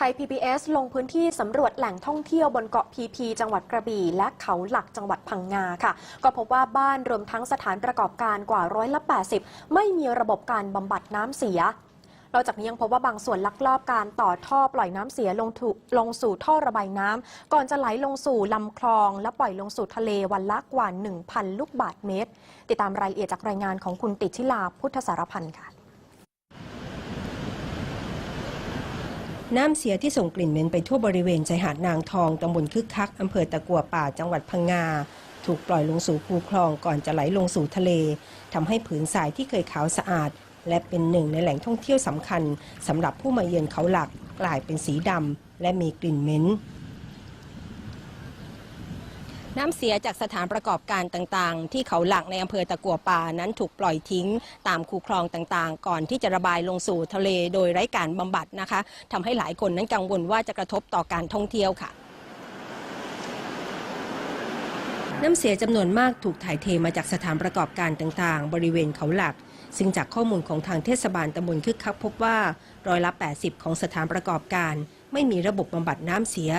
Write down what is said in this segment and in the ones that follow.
ทย PBS ลงพื้นที่สำรวจแหล่งท่องเที่ยวบนเกาะพีพีจังหวัดกระบี่ และเขาหลักจังหวัดพังงาค่ะ ก็พบว่าบ้านรวมทั้งสถานประกอบการกว่าร้อยละ80 ไม่มีระบบการบำบัดน้ำเสียนอกจากนี้ยังพบว่าบางส่วนลักลอบการต่อท่อปล่อยน้ำเสียลงถูลงสู่ท่อระบายน้ำก่อนจะไหลลงสู่ลำคลอง และปล่อยลงสู่ทะเลวันละกว่า 1,000 ลูกบาศก์เมตร ติดตามรายละเอียดจากรายงานของคุณติชิลาพุทธสารพันธ์ค่ะ น้ำเสียที่ส่งกลิ่นเหม็นไปทั่วบริเวณชายหาดนางทองตำบลคึกคักอำเภอตะกัวป่าจังหวัดพังงา ถูกปล่อยลงสู่คูคลองก่อนจะไหลลงสู่ทะเลทำให้ผืนทรายที่เคยขาวสะอาด และเป็นหนึ่งในแหล่งท่องเที่ยวสำคัญสำหรับผู้มาเยือนเขาหลักกลายเป็นสีดำและมีกลิ่นเหม็น น้ำเสียจากสถานประกอบการต่างๆ ที่เขาหลักในอำเภอตะกัวป่านั้นถูกปล่อยทิ้ง ตามคูคลองต่างๆ ก่อนที่จะระบายลงสู่ทะเลโดยไร้การบำบัดนะคะทำให้หลายคนนั้นกังวลว่าจะกระทบต่อการท่องเที่ยวค่ะน้ำเสียจำนวนมากถูกถ่ายเทมาจากสถานประกอบการต่างๆ บริเวณเขาหลัก ซึ่งจากข้อมูลของทางเทศบาลตำบลคึกคักพบว่าร้อยละ 80 ของสถานประกอบการ ไม่มีระบบบำบัดน้ำเสีย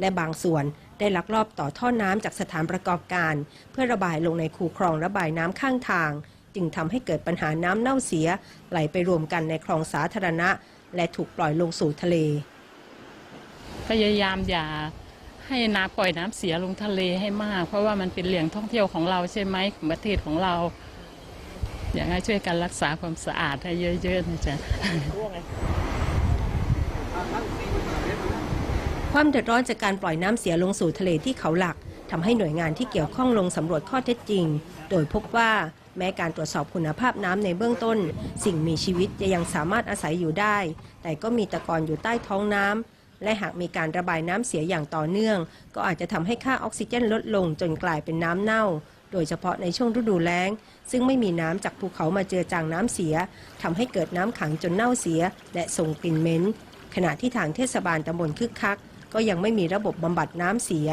และบางส่วนได้ลักลอบต่อท่อน้ำจากสถานประกอบการ เพื่อระบายลงในคูคลองระบายน้ำข้างทาง จึงทำให้เกิดปัญหาน้ำเน่าเสีย ไหลไปรวมกันในคลองสาธารณะ และถูกปล่อยลงสู่ทะเล พยายามอย่าให้น้ำปล่อยน้ำเสียลงทะเลให้มาก เพราะว่ามันเป็นแหล่งท่องเที่ยวของเราใช่ไหมของประเทศของเรา อยากให้ช่วยกันรักษาความสะอาดให้เยอะๆนะจ๊ะ ความเดือดร้อนจากการปล่อยน้ำเสียลงสู่ทะเลที่เขาหลักทำให้หน่วยงานที่เกี่ยวข้องลงสำรวจข้อเท็จจริง โดยพบว่าแม้การตรวจสอบคุณภาพน้ำในเบื้องต้น สิ่งมีชีวิตจะยังสามารถอาศัยอยู่ได้ แต่ก็มีตะกอนอยู่ใต้ท้องน้ำและหากมีการระบายน้ำเสียอย่างต่อเนื่อง ก็อาจจะทำให้ค่าออกซิเจนลดลงจนกลายเป็นน้ำเน่า โดยเฉพาะในช่วงฤดูแล้ง ซึ่งไม่มีน้ำจากภูเขามาเจือจางน้ำเสียทำให้เกิดน้ำขังจนเน่าเสีย และส่งกลิ่นเหม็นขณะที่ทางเทศบาลตำบลคึกคัก ก็ยังไม่มีระบบบำบัดน้ำเสีย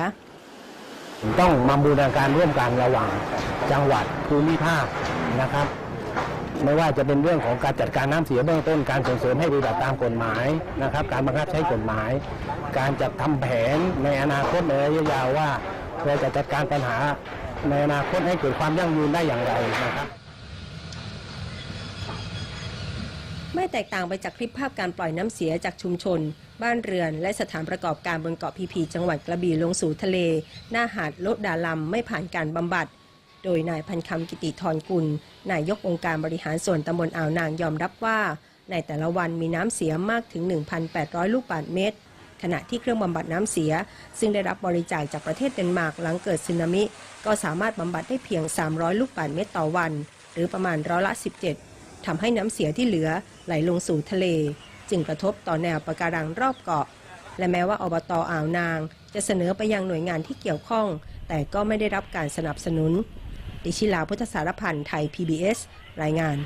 ต้องมาบูรณาการร่วมกันระหว่างจังหวัดภูมิภาคนะครับ ไม่ว่าจะเป็นเรื่องของการจัดการน้ำเสียเบื้องต้นการส่งเสริมให้ปฏิบัติตามกฎหมายนะครับ การบังคับใช้กฎหมาย การจัดทำแผนในอนาคตในระยะยาวว่าเราจะจัดการปัญหาในอนาคตให้เกิดความยั่งยืนได้อย่างไรนะครับ ไม่แตกต่างไปจากคลิปภาพการปล่อยน้ำเสียจากชุมชน บ้านเรือน และสถานประกอบการบนเกาะพีพีจังหวัดกระบี่ลงสู่ทะเล หน้าหาดโลดาลัมไม่ผ่านการบำบัด โดยนายพันคำกิติธรกุล นายกองค์การบริหารส่วนตำบลอ่าวนางยอมรับว่า ในแต่ละวันมีน้ำเสียมากถึง 1,800 ลูกบาศก์เมตร ขณะที่เครื่องบำบัดน้ำเสีย ซึ่งได้รับบริจาคจากประเทศเดนมาร์กหลังเกิดสึนามิ ก็สามารถบำบัดได้เพียง 300 ลูกบาศก์เมตรต่อวัน หรือประมาณร้อยละ 17 ทำให้น้ำเสียที่เหลือไหลลงสู่ทะเล จึงกระทบต่อแนวปะการังรอบเกาะ และแม้ว่าอบตอ่าวนาง จะเสนอไปยังหน่วยงานที่เกี่ยวข้อง แต่ก็ไม่ได้รับการสนับสนุน ดิชิลาพุทธสารพันธ์ไทย PBS รายงาน